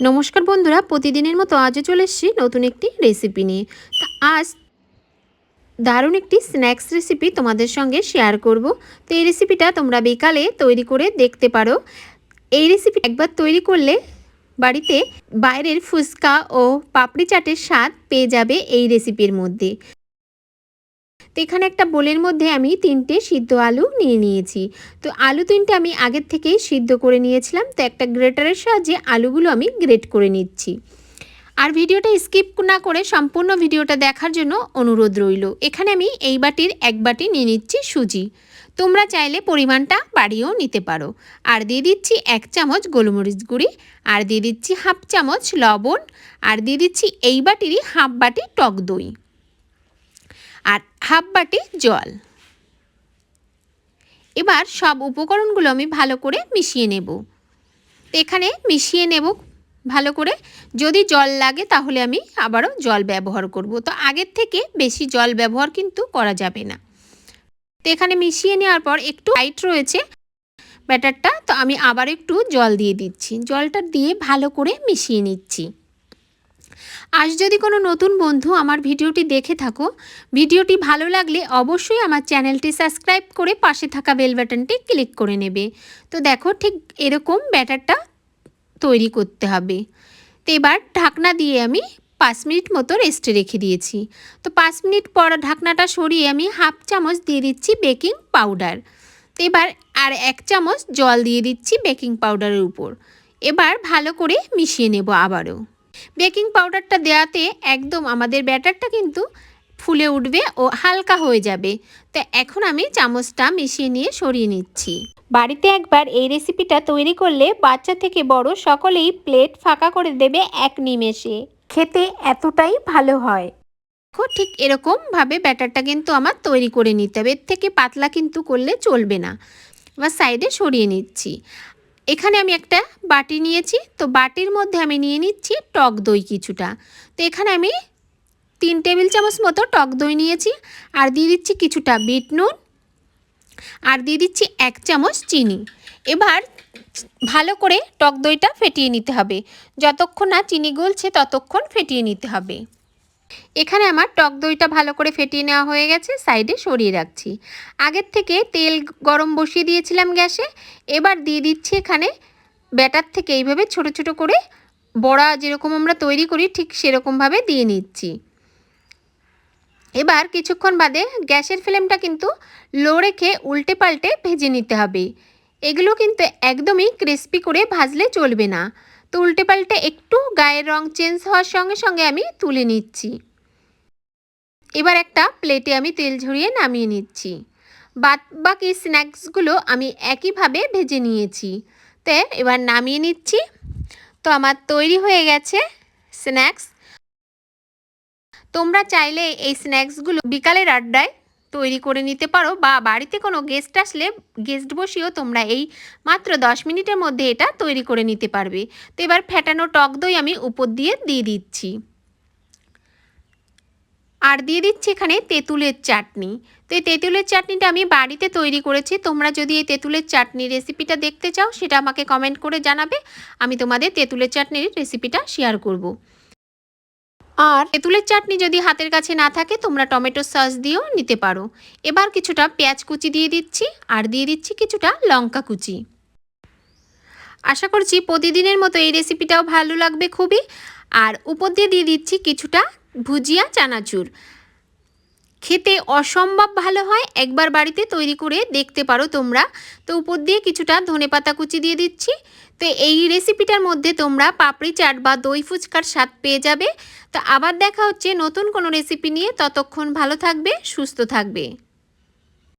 নমস্কার বন্ধুরা, প্রতিদিনের মতো আজও চলে এসেছি নতুন একটি রেসিপি নিয়ে। তা আজ দারুণ একটি স্ন্যাক্স রেসিপি তোমাদের সঙ্গে শেয়ার করব। তো এই রেসিপিটা তোমরা বিকালে তৈরি করে দেখতে পারো। এই রেসিপি একবার তৈরি করলে বাড়িতে বাইরের ফুচকা ও পাপড়ি চাটের স্বাদ পেয়ে যাবে এই রেসিপির মধ্যে। তো এখানে একটা বোলের মধ্যে আমি তিনটে সিদ্ধ আলু নিয়ে নিয়েছি। তো আলু তিনটে আমি আগের থেকেই সিদ্ধ করে নিয়েছিলাম। তো একটা গ্রেটারের সাহায্যে আলুগুলো আমি গ্রেট করে নিচ্ছি। আর ভিডিওটা স্কিপ না করে সম্পূর্ণ ভিডিওটা দেখার জন্য অনুরোধ রইল। এখানে আমি এই বাটির এক বাটি নিয়ে নিচ্ছি সুজি। তোমরা চাইলে পরিমাণটা বাড়িয়েও নিতে পারো। আর দিয়ে দিচ্ছি এক চামচ গোলমরিচ গুঁড়ি। আর দিয়ে দিচ্ছি হাফ চামচ লবণ। আর দিয়ে দিচ্ছি এই বাটিরই হাফ বাটি টক দই। আর হাফ বাটি জল। এবার সব উপকরণগুলো আমি ভালো করে মিশিয়ে নেব। এখানে মিশিয়ে নেব ভালো করে। যদি জল লাগে তাহলে আমি আবারও জল ব্যবহার করব। তো আগের থেকে বেশি জল ব্যবহার কিন্তু করা যাবে না। তো এখানে মিশিয়ে নেওয়ার পর একটু টাইট রয়েছে ব্যাটারটা। তো আমি আবার একটু জল দিয়ে দিচ্ছি। জলটা দিয়ে ভালো করে মিশিয়ে নিচ্ছি। আজ যদি কোনো নতুন বন্ধু আমার ভিডিওটি দেখে থাকো, ভিডিওটি ভালো লাগলে অবশ্যই আমার চ্যানেলটি সাবস্ক্রাইব করে পাশে থাকা বেল বাটনটি ক্লিক করে নেবে। তো দেখো ঠিক এরকম ব্যাটারটা তৈরি করতে হবে। তো এবার ঢাকনা দিয়ে আমি পাঁচ মিনিট মতো রেস্টে রেখে দিয়েছি। তো পাঁচ মিনিট পর ঢাকনাটা সরিয়ে আমি হাফ চামচ দিয়ে দিচ্ছি বেকিং পাউডার তো এবার আর এক চামচ জল দিয়ে দিচ্ছি বেকিং পাউডারের উপর। এবার ভালো করে মিশিয়ে নেব আবারও। বেকিং পাউডারটা দেওয়াতে একদম আমাদের ব্যাটারটা কিন্তু ফুলে উঠবে ও হালকা হয়ে যাবে। তো এখন আমি চামচটা মিশিয়ে নিয়ে সরিয়ে নিচ্ছি। বাড়িতে একবার এই রেসিপিটা তৈরি করলে বাচ্চা থেকে বড় সকলেই প্লেট ফাঁকা করে দেবে এক নিমেষে। খেতে এতটাই ভালো হয়। ঠিক এরকমভাবে ব্যাটারটা কিন্তু আমার তৈরি করে নিতে হবে। এর থেকে পাতলা কিন্তু করলে চলবে না। এবার সাইডে সরিয়ে নিচ্ছি। এখানে আমি একটা বাটি নিয়েছি, তো বাটির মধ্যে আমি নিয়ে নিচ্ছি টক দই কিছুটা। তো এখানে আমি তিন টেবিল চামচ মতো টক দই নিয়েছি, আর দিয়ে দিচ্ছি কিছুটা বিট নুন, আর দিয়ে দিচ্ছি এক চামচ চিনি। এবার ভালো করে টক দইটা ফেটিয়ে নিতে হবে। যতক্ষণ না চিনি গলছে, ততক্ষণ ফেটিয়ে নিতে হবে। এখানে আমার টক দইটা ভালো করে ফেটিয়ে নেওয়া হয়ে গেছে, সাইডে সরিয়ে রাখছি। আগের থেকে তেল গরম বসিয়ে দিয়েছিলাম গ্যাসে, এবার দিয়ে দিচ্ছি এখানে ব্যাটার থেকে এইভাবে ছোট ছোট করে বড়া যেরকম আমরা তৈরি করি ঠিক সেরকমভাবে দিয়ে নিচ্ছি। এবার কিছুক্ষণ বাদে গ্যাসের ফ্লেমটা কিন্তু লো রেখে উল্টে পাল্টে ভেজে নিতে হবে। এগুলো কিন্তু একদমই ক্রিস্পি করে ভাজলে চলবে না। তো উল্টে পাল্টে একটু গায়ের রং চেঞ্জ হওয়ার সঙ্গে সঙ্গে আমি তুলে নিচ্ছি। এবার একটা প্লেটে আমি তেল ঝরিয়ে নামিয়ে নিচ্ছি। বাদ বাকি স্ন্যাক্সগুলো আমি একইভাবে ভেজে নিয়েছি। তো এবার নামিয়ে নিচ্ছি। তো আমার তৈরি হয়ে গেছে স্ন্যাক্স তোমরা চাইলে এই স্ন্যাক্সগুলো বিকালের আড্ডায় তৈরি করে নিতে পারো বা বাড়িতে কোনো গেস্ট আসলে গেস্ট বসিয়েও তোমরা এই মাত্র দশ মিনিটের মধ্যে এটা তৈরি করে নিতে পারবে। তো এবার ফ্যাটানো টক দই আমি উপর দিয়ে দিয়ে দিচ্ছি। আর দিয়ে দিচ্ছি এখানে তেঁতুলের চাটনি। তো এই তেঁতুলের চাটনিটা আমি বাড়িতে তৈরি করেছি। তোমরা যদি এই তেঁতুলের চাটনি রেসিপিটা দেখতে চাও, সেটা আমাকে কমেন্ট করে জানাবে। আমি তোমাদের তেঁতুলের চাটনির রেসিপিটা শেয়ার করব। আর তেঁতুলের চাটনি যদি হাতের কাছে না থাকে, তোমরা টমেটো সস দিয়েও নিতে পারো। এবার কিছুটা পেঁয়াজ কুচি দিয়ে দিচ্ছি, আর দিয়ে দিচ্ছি কিছুটা লঙ্কা কুচি। আশা করছি প্রতিদিনের মতো এই রেসিপিটাও ভালো লাগবে খুবই। আর উপর দিয়ে দিয়ে দিচ্ছি কিছুটা ভুজিয়া চানাচুর। খেতে অসম্ভব ভালো হয়, একবার বাড়িতে তৈরি করে দেখতে পারো তোমরা। তো উপর দিয়ে কিছুটা ধনে পাতা কুচি দিয়ে দিচ্ছি। তো এই রেসিপিটার মধ্যে তোমরা পাপড়ি চাট বা দই ফুচকার স্বাদ পেয়ে যাবে। তো আবার দেখা হচ্ছে নতুন কোনো রেসিপি নিয়ে। ততক্ষণ ভালো থাকবে, সুস্থ থাকবে।